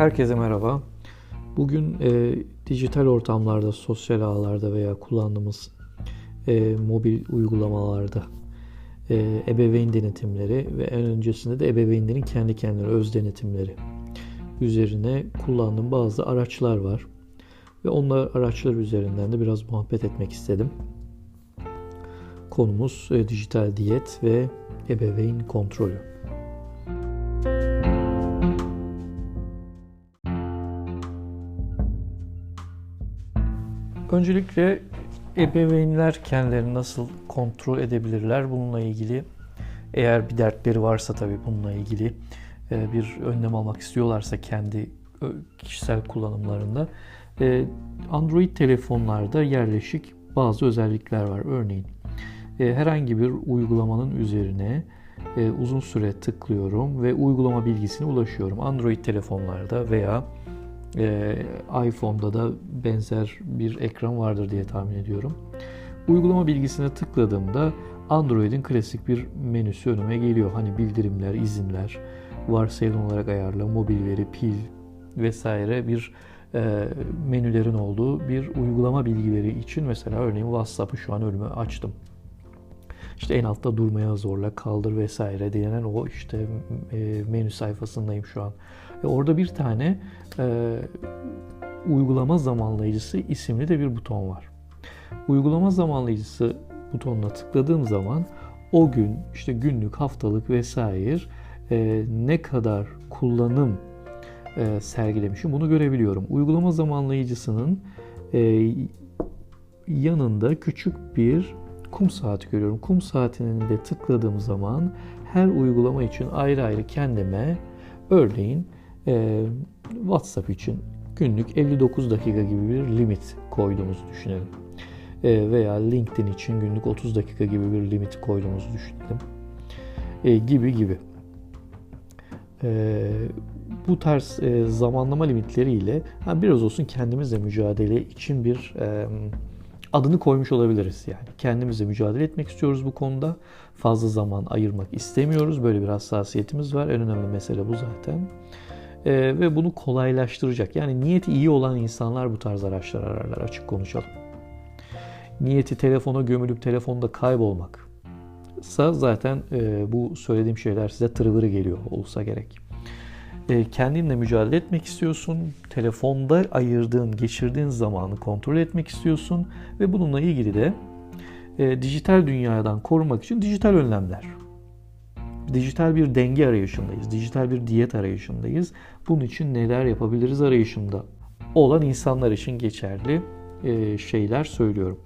Herkese merhaba. Bugün e, dijital ortamlarda, sosyal ağlarda veya kullandığımız e, mobil uygulamalarda e, ebeveyn denetimleri ve en öncesinde de ebeveynlerin kendi kendine öz denetimleri üzerine kullandığım bazı araçlar var. Ve onlar araçlar üzerinden de biraz muhabbet etmek istedim. Konumuz e, dijital diyet ve ebeveyn kontrolü. Öncelikle ebeveynler kendilerini nasıl kontrol edebilirler bununla ilgili eğer bir dertleri varsa tabii bununla ilgili e, bir önlem almak istiyorlarsa kendi kişisel kullanımlarında e, Android telefonlarda yerleşik bazı özellikler var. Örneğin e, herhangi bir uygulamanın üzerine uzun süre tıklıyorum ve uygulama bilgisine ulaşıyorum. Android telefonlarda veya e, iPhone'da da benzer bir ekran vardır diye tahmin ediyorum. Uygulama bilgisine tıkladığımda Android'in klasik bir menüsü önüme geliyor. Hani bildirimler, izinler, varsayılan olarak ayarla, mobil veri, pil vesaire bir e, menülerin olduğu bir uygulama bilgileri için mesela örneğin WhatsApp'ı şu an önüme açtım. İşte en altta durmaya zorla, kaldır vesaire denen o işte e, menü sayfasındayım şu an. Ve orada bir tane e, uygulama zamanlayıcısı isimli de bir buton var. Uygulama zamanlayıcısı butonuna tıkladığım zaman o gün işte günlük, haftalık vesaire e, ne kadar kullanım e, sergilemişim bunu görebiliyorum. Uygulama zamanlayıcısının e, yanında küçük bir kum saati görüyorum. Kum saatinin de tıkladığım zaman her uygulama için ayrı ayrı kendime örneğin e, WhatsApp için günlük 59 dakika gibi bir limit koyduğumuzu düşünelim. E, veya LinkedIn için günlük 30 dakika gibi bir limit koyduğumuzu düşünelim. E, gibi gibi. E, bu tarz e, zamanlama limitleriyle ha, biraz olsun kendimizle mücadele için bir e, adını koymuş olabiliriz yani. Kendimizle mücadele etmek istiyoruz bu konuda. Fazla zaman ayırmak istemiyoruz. Böyle bir hassasiyetimiz var. En önemli mesele bu zaten e, ve bunu kolaylaştıracak. Yani niyeti iyi olan insanlar bu tarz araçlar ararlar açık konuşalım. Niyeti telefona gömülüp telefonda kaybolmak ise zaten e, bu söylediğim şeyler size tırvırı geliyor olsa gerek. E, kendinle mücadele etmek istiyorsun. Telefonda ayırdığın, geçirdiğin zamanı kontrol etmek istiyorsun ve bununla ilgili de e, dijital dünyadan korumak için dijital önlemler dijital bir denge arayışındayız. Dijital bir diyet arayışındayız. Bunun için neler yapabiliriz arayışında olan insanlar için geçerli e, şeyler söylüyorum.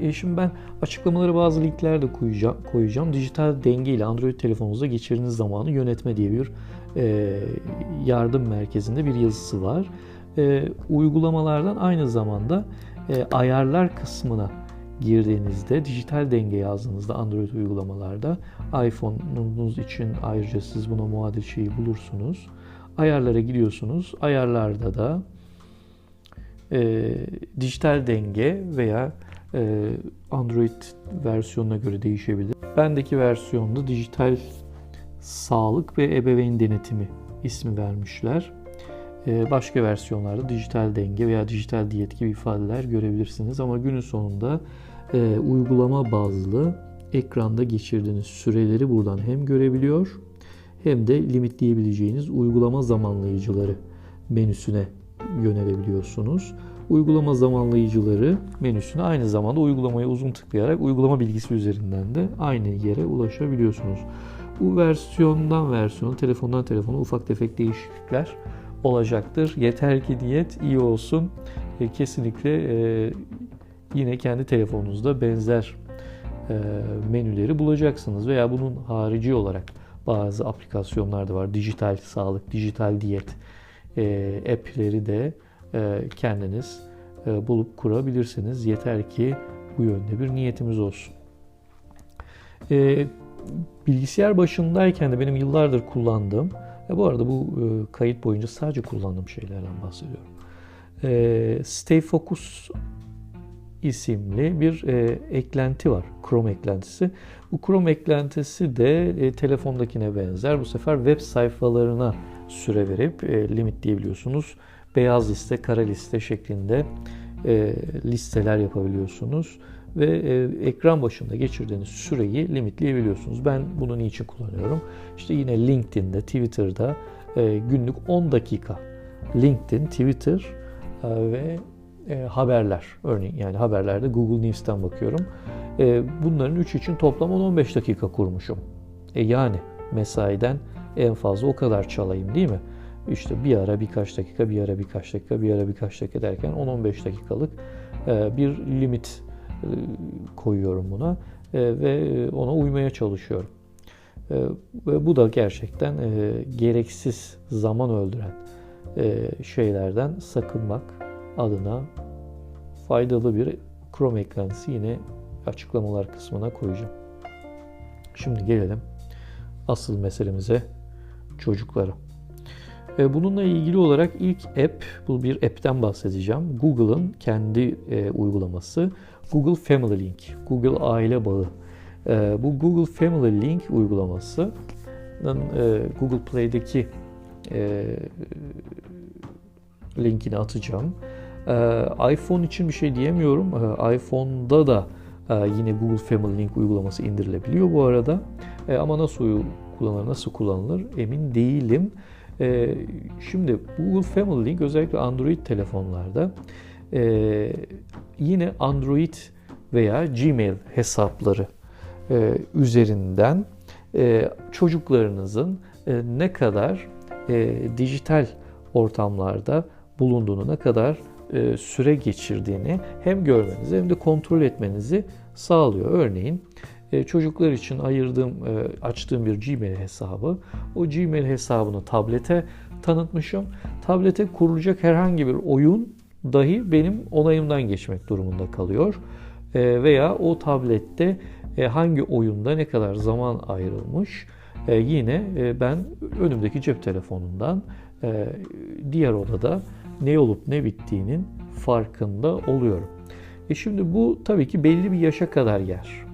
E şimdi ben açıklamaları bazı linklerde koyacağım. koyacağım. Dijital denge ile Android telefonunuzda geçirdiğiniz zamanı yönetme diye bir e, yardım merkezinde bir yazısı var. E, uygulamalardan aynı zamanda e, ayarlar kısmına girdiğinizde dijital denge yazdığınızda Android uygulamalarda iPhone'unuz için ayrıca siz buna muadil şeyi bulursunuz. Ayarlara giriyorsunuz. Ayarlarda da e, dijital denge veya Android versiyonuna göre değişebilir. Bendeki versiyonda dijital sağlık ve ebeveyn denetimi ismi vermişler. E, başka versiyonlarda dijital denge veya dijital diyet gibi ifadeler görebilirsiniz ama günün sonunda e, uygulama bazlı ekranda geçirdiğiniz süreleri buradan hem görebiliyor hem de limitleyebileceğiniz uygulama zamanlayıcıları menüsüne yönelebiliyorsunuz. Uygulama zamanlayıcıları menüsüne aynı zamanda uygulamaya uzun tıklayarak uygulama bilgisi üzerinden de aynı yere ulaşabiliyorsunuz. Bu versiyondan versiyona, telefondan telefona ufak tefek değişiklikler olacaktır. Yeter ki diyet iyi olsun. E, kesinlikle e, yine kendi telefonunuzda benzer e, menüleri bulacaksınız veya bunun harici olarak bazı aplikasyonlar da var. Dijital sağlık, dijital diyet e, app'leri de kendiniz e, bulup kurabilirsiniz. Yeter ki bu yönde bir niyetimiz olsun. E, bilgisayar başındayken de benim yıllardır kullandığım, e, bu arada bu e, kayıt boyunca sadece kullandığım şeylerden bahsediyorum. E, Stay Focus isimli bir e, eklenti var. Chrome eklentisi. Bu Chrome eklentisi de e, telefondakine benzer. Bu sefer web sayfalarına süre verip e, limitleyebiliyorsunuz. Beyaz liste, kara liste şeklinde e, listeler yapabiliyorsunuz ve e, ekran başında geçirdiğiniz süreyi limitleyebiliyorsunuz. Ben bunu niçin kullanıyorum? İşte yine LinkedIn'de, Twitter'da e, günlük 10 dakika LinkedIn, Twitter e, ve e, haberler. Örneğin yani haberlerde Google News'ten bakıyorum. E, bunların üç için toplam 10-15 dakika kurmuşum. E yani mesaiden en fazla o kadar çalayım değil mi? İşte bir ara birkaç dakika, bir ara birkaç dakika, bir ara birkaç dakika derken 10-15 dakikalık e, bir limit e, koyuyorum buna e, ve ona uymaya çalışıyorum. Ve bu da gerçekten gereksiz zaman öldüren şeylerden sakınmak adına faydalı bir Chrome eklentisi yine açıklamalar kısmına koyacağım. Şimdi gelelim asıl meselemize çocuklara. Bununla ilgili olarak ilk app, bu bir app'ten bahsedeceğim. Google'ın kendi e, uygulaması Google Family Link, Google Aile Bağı. E, bu Google Family Link uygulaması e, Google Play'deki e, linkini atacağım. E, iPhone için bir şey diyemiyorum. İPhone'da da yine Google Family Link uygulaması indirilebiliyor bu arada. Ama nasıl kullanılır, nasıl kullanılır emin değilim. E, şimdi Google Family Link özellikle Android telefonlarda e, yine Android veya Gmail hesapları e, üzerinden e, çocuklarınızın e, ne kadar e, dijital ortamlarda bulunduğunu, ne kadar e, süre geçirdiğini hem görmenizi hem de kontrol etmenizi sağlıyor. Örneğin e, çocuklar için ayırdığım, e, açtığım bir Gmail hesabı, o Gmail hesabını tablete tanıtmışım. Tablete kurulacak herhangi bir oyun dahi benim onayımdan geçmek durumunda kalıyor. E, veya o tablette hangi oyunda ne kadar zaman ayrılmış yine ben önümdeki cep telefonundan diğer odada ne olup ne bittiğinin farkında oluyorum. E şimdi bu tabii ki belli bir yaşa kadar yer.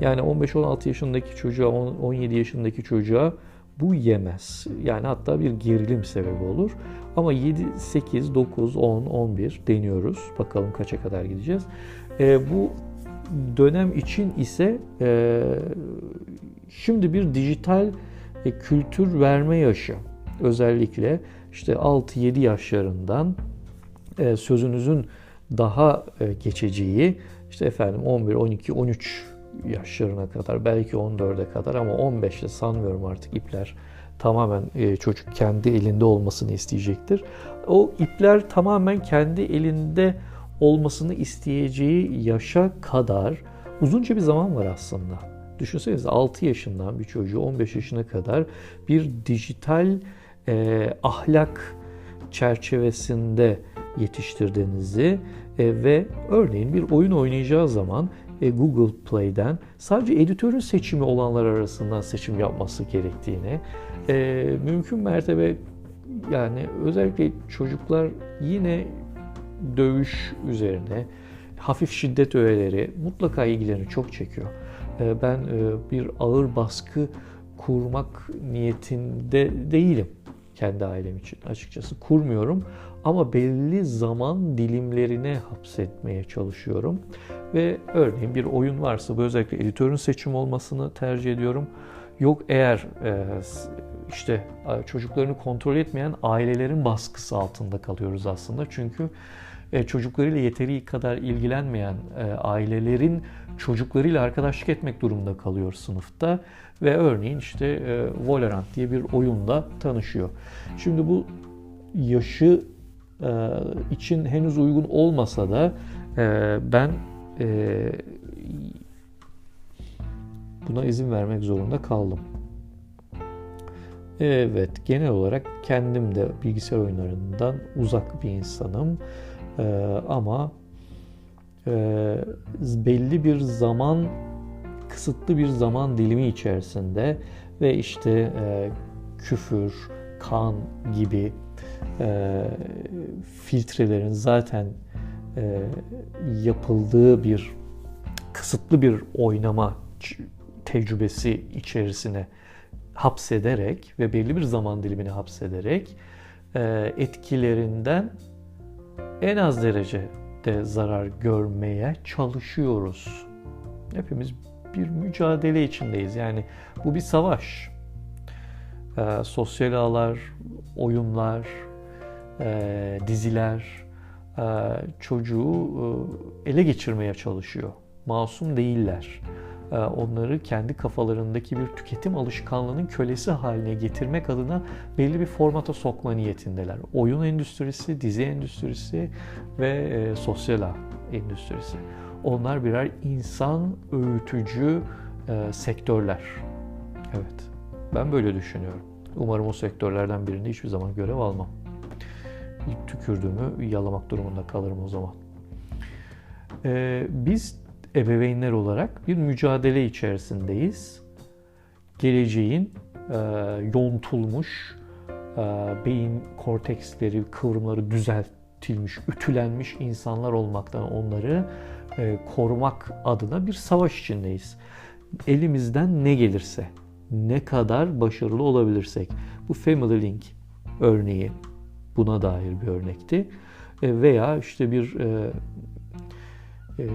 Yani 15-16 yaşındaki çocuğa, 17 yaşındaki çocuğa bu yemez. Yani hatta bir gerilim sebebi olur. Ama 7, 8, 9, 10, 11 deniyoruz. Bakalım kaça kadar gideceğiz. E, bu dönem için ise e, şimdi bir dijital e, kültür verme yaşı. Özellikle işte 6-7 yaşlarından e, sözünüzün daha e, geçeceği işte efendim 11, 12, 13 yaşlarına kadar belki 14'e kadar ama 15'te sanmıyorum artık ipler tamamen e, çocuk kendi elinde olmasını isteyecektir. O ipler tamamen kendi elinde olmasını isteyeceği yaşa kadar uzunca bir zaman var aslında. Düşünsenize 6 yaşından bir çocuğu 15 yaşına kadar bir dijital e, ahlak çerçevesinde yetiştirdiğinizi e, ve örneğin bir oyun oynayacağı zaman e, Google Play'den sadece editörün seçimi olanlar arasından seçim yapması gerektiğini, e, mümkün mertebe yani özellikle çocuklar yine dövüş üzerine hafif şiddet öğeleri mutlaka ilgilerini çok çekiyor. E, ben bir ağır baskı kurmak niyetinde değilim kendi ailem için açıkçası kurmuyorum ama belli zaman dilimlerine hapsetmeye çalışıyorum. Ve örneğin bir oyun varsa bu özellikle editörün seçim olmasını tercih ediyorum. Yok eğer e, işte çocuklarını kontrol etmeyen ailelerin baskısı altında kalıyoruz aslında. Çünkü çocuklarıyla yeteri kadar ilgilenmeyen e, ailelerin çocuklarıyla arkadaşlık etmek durumunda kalıyor sınıfta ve örneğin işte e, Valorant diye bir oyunla tanışıyor. Şimdi bu yaşı için henüz uygun olmasa da ben buna izin vermek zorunda kaldım. Evet, genel olarak kendim de bilgisayar oyunlarından uzak bir insanım. Ee, ama e, belli bir zaman, kısıtlı bir zaman dilimi içerisinde ve işte e, küfür, kan gibi e, filtrelerin zaten yapıldığı bir kısıtlı bir oynama tecrübesi içerisine hapsederek ve belli bir zaman dilimini hapsederek etkilerinden en az derecede zarar görmeye çalışıyoruz. Hepimiz bir mücadele içindeyiz. Yani bu bir savaş. E, sosyal ağlar, oyunlar, e, diziler e, çocuğu e, ele geçirmeye çalışıyor. Masum değiller. E, onları kendi kafalarındaki bir tüketim alışkanlığının kölesi haline getirmek adına belli bir formata sokma niyetindeler. Oyun endüstrisi, dizi endüstrisi ve e, sosyal ağ endüstrisi. Onlar birer insan öğütücü e, sektörler. Evet, ben böyle düşünüyorum. Umarım o sektörlerden birinde hiçbir zaman görev almam. Tükürdüğümü yalamak durumunda kalırım o zaman. Ee, biz ebeveynler olarak bir mücadele içerisindeyiz. Geleceğin e, yontulmuş, e, beyin korteksleri, kıvrımları düzeltilmiş, ütülenmiş insanlar olmaktan onları e, korumak adına bir savaş içindeyiz. Elimizden ne gelirse, ne kadar başarılı olabilirsek. Bu Family Link örneği buna dair bir örnekti. E, veya işte bir e, e,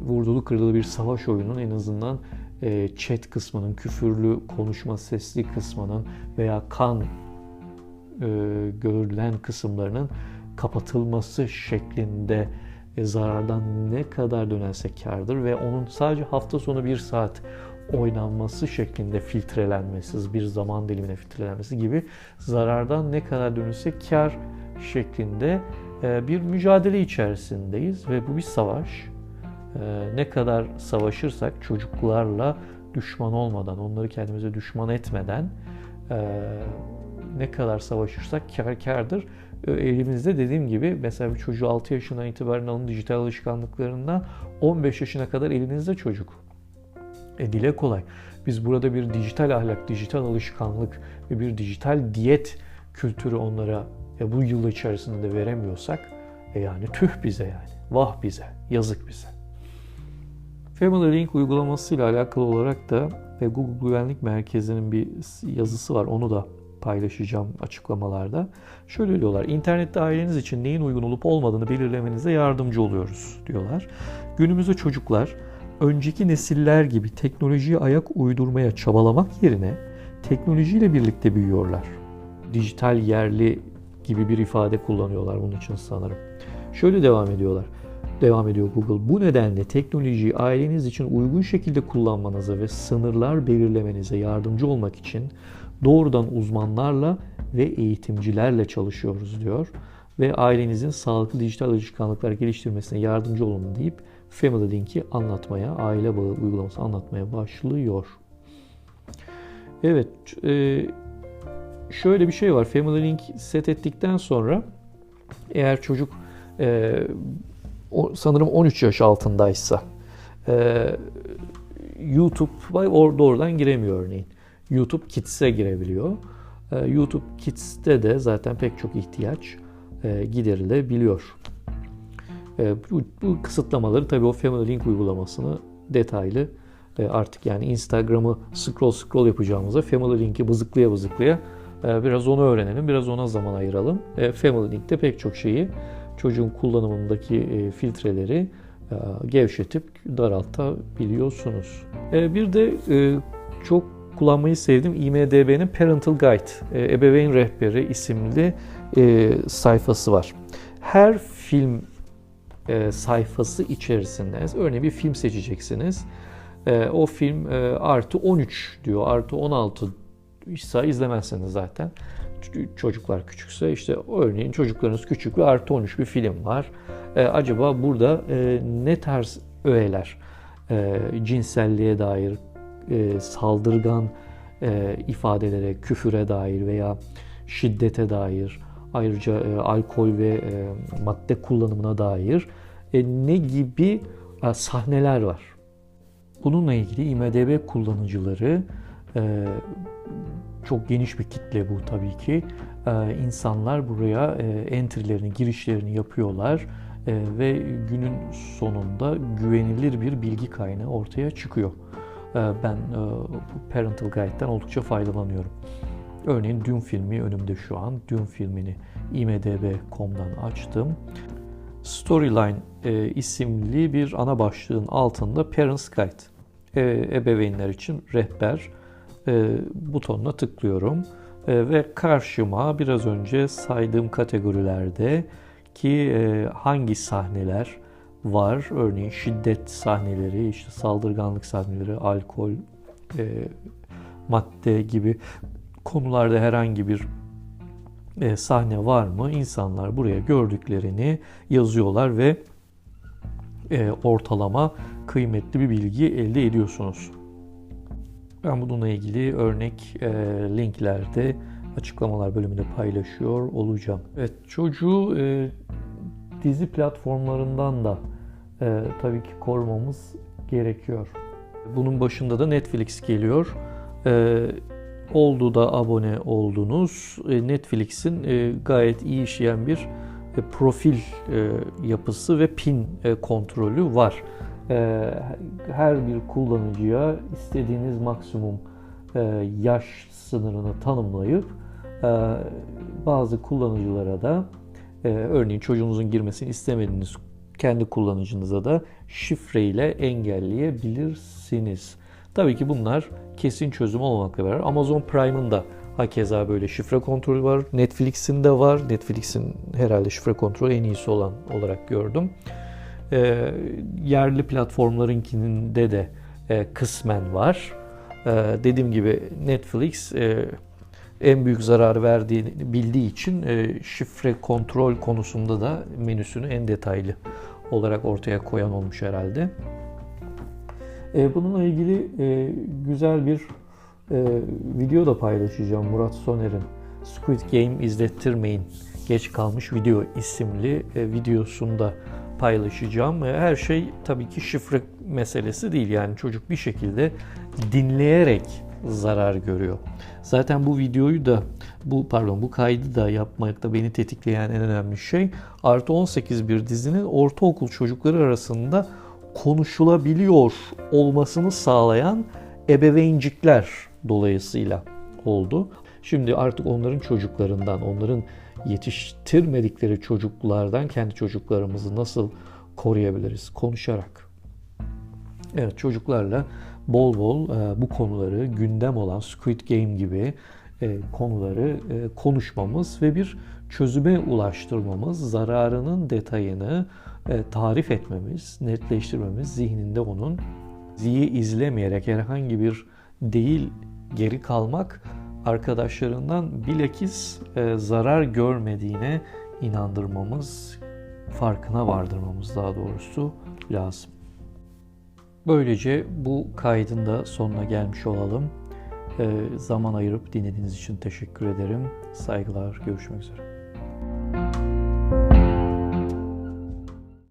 vurdulu kırdılı bir savaş oyunun en azından e, chat kısmının, küfürlü konuşma sesli kısmının veya kan e, görülen kısımlarının kapatılması şeklinde e, zarardan ne kadar dönersek kardır ve onun sadece hafta sonu bir saat oynanması şeklinde filtrelenmesi, bir zaman dilimine filtrelenmesi gibi zarardan ne kadar dönülse kar şeklinde bir mücadele içerisindeyiz ve bu bir savaş. E, ne kadar savaşırsak çocuklarla düşman olmadan, onları kendimize düşman etmeden e, ne kadar savaşırsak kar kardır. Elimizde dediğim gibi mesela bir çocuğu 6 yaşından itibaren alın dijital alışkanlıklarından 15 yaşına kadar elinizde çocuk. E, dile kolay. Biz burada bir dijital ahlak, dijital alışkanlık ve bir dijital diyet kültürü onlara e, bu yıl içerisinde de veremiyorsak e, yani tüh bize yani. Vah bize. Yazık bize. Family Link uygulaması ile alakalı olarak da ve Google Güvenlik Merkezi'nin bir yazısı var. Onu da paylaşacağım açıklamalarda. Şöyle diyorlar. İnternette aileniz için neyin uygun olup olmadığını belirlemenize yardımcı oluyoruz diyorlar. Günümüzde çocuklar önceki nesiller gibi teknolojiye ayak uydurmaya çabalamak yerine teknolojiyle birlikte büyüyorlar. Dijital yerli gibi bir ifade kullanıyorlar bunun için sanırım. Şöyle devam ediyorlar. Devam ediyor Google. Bu nedenle teknolojiyi aileniz için uygun şekilde kullanmanıza ve sınırlar belirlemenize yardımcı olmak için doğrudan uzmanlarla ve eğitimcilerle çalışıyoruz diyor. Ve ailenizin sağlıklı dijital alışkanlıklar geliştirmesine yardımcı olun deyip Family Link'i anlatmaya, aile bağı uygulaması anlatmaya başlıyor. Evet, e, şöyle bir şey var. Family Link set ettikten sonra eğer çocuk e, sanırım 13 yaş altındaysa e, YouTube orada oradan giremiyor örneğin. YouTube Kids'e girebiliyor. YouTube Kids'te de zaten pek çok ihtiyaç giderilebiliyor. E, bu, bu kısıtlamaları tabii o Family Link uygulamasını detaylı e, artık yani Instagram'ı scroll scroll yapacağımıza Family Link'i bızıklaya bızıklaya e, biraz onu öğrenelim, biraz ona zaman ayıralım. Family Link'te pek çok şeyi çocuğun kullanımındaki filtreleri gevşetip daraltabiliyorsunuz. Bir de çok kullanmayı sevdim IMDB'nin Parental Guide, Ebeveyn Rehberi isimli sayfası var. Her film e, sayfası içerisinde örneğin bir film seçeceksiniz. E, o film e, artı 13 diyor, artı 16 ise izlemezseniz zaten çocuklar küçükse işte örneğin çocuklarınız küçük ve artı 13 bir film var. E, acaba burada e, ne tarz öğeler e, cinselliğe dair e, saldırgan e, ifadelere, küfüre dair veya şiddete dair Ayrıca e, alkol ve e, madde kullanımına dair e, ne gibi e, sahneler var. Bununla ilgili IMDB kullanıcıları e, çok geniş bir kitle bu tabii ki. E, insanlar buraya e, entry'lerini, girişlerini yapıyorlar. E, ve günün sonunda güvenilir bir bilgi kaynağı ortaya çıkıyor. E, ben e, Parental Guide'den oldukça faydalanıyorum. Örneğin Dune filmi önümde şu an. Dune filmini imdb.com'dan açtım. Storyline e, isimli bir ana başlığın altında Parents Guide. Ebeveynler için rehber e, butonuna tıklıyorum. E, ve karşıma biraz önce saydığım kategorilerde ki e, hangi sahneler var. Örneğin şiddet sahneleri, işte saldırganlık sahneleri, alkol, e, madde gibi konularda herhangi bir e, sahne var mı? İnsanlar buraya gördüklerini yazıyorlar ve e, ortalama kıymetli bir bilgi elde ediyorsunuz. Ben bununla ilgili örnek e, linklerde açıklamalar bölümünde paylaşıyor olacağım. Evet, çocuğu e, dizi platformlarından da e, tabii ki korumamız gerekiyor. Bunun başında da Netflix geliyor. E, oldu da abone oldunuz. E, Netflix'in e, gayet iyi işleyen bir e, profil e, yapısı ve pin e, kontrolü var. E, her bir kullanıcıya istediğiniz maksimum e, yaş sınırını tanımlayıp ee, bazı kullanıcılara da e, örneğin çocuğunuzun girmesini istemediğiniz kendi kullanıcınıza da şifreyle engelleyebilirsiniz. Tabii ki bunlar kesin çözüm olmakla beraber Amazon Prime'ın da hakeza böyle şifre kontrolü var. Netflix'in de var. Netflix'in herhalde şifre kontrolü en iyisi olan olarak gördüm. E, yerli platformlarınkinde de e, kısmen var. E, dediğim gibi Netflix e, en büyük zarar verdiğini bildiği için e, şifre kontrol konusunda da menüsünü en detaylı olarak ortaya koyan olmuş herhalde. E, bununla ilgili e, güzel bir video da paylaşacağım Murat Soner'in Squid Game izlettirmeyin geç kalmış video isimli videosunda paylaşacağım. Her şey tabii ki şifre meselesi değil yani çocuk bir şekilde dinleyerek zarar görüyor. Zaten bu videoyu da bu pardon bu kaydı da yapmakta beni tetikleyen en önemli şey artı 18 bir dizinin ortaokul çocukları arasında konuşulabiliyor olmasını sağlayan ebeveyncikler dolayısıyla oldu. Şimdi artık onların çocuklarından, onların yetiştirmedikleri çocuklardan kendi çocuklarımızı nasıl koruyabiliriz? Konuşarak. Evet çocuklarla bol bol e, bu konuları gündem olan Squid Game gibi e, konuları e, konuşmamız ve bir çözüme ulaştırmamız, zararının detayını tarif etmemiz, netleştirmemiz, zihninde onun ziyi izlemeyerek herhangi bir değil geri kalmak arkadaşlarından bilakis zarar görmediğine inandırmamız, farkına vardırmamız daha doğrusu lazım. Böylece bu kaydın da sonuna gelmiş olalım. Ee, zaman ayırıp dinlediğiniz için teşekkür ederim. Saygılar, görüşmek üzere.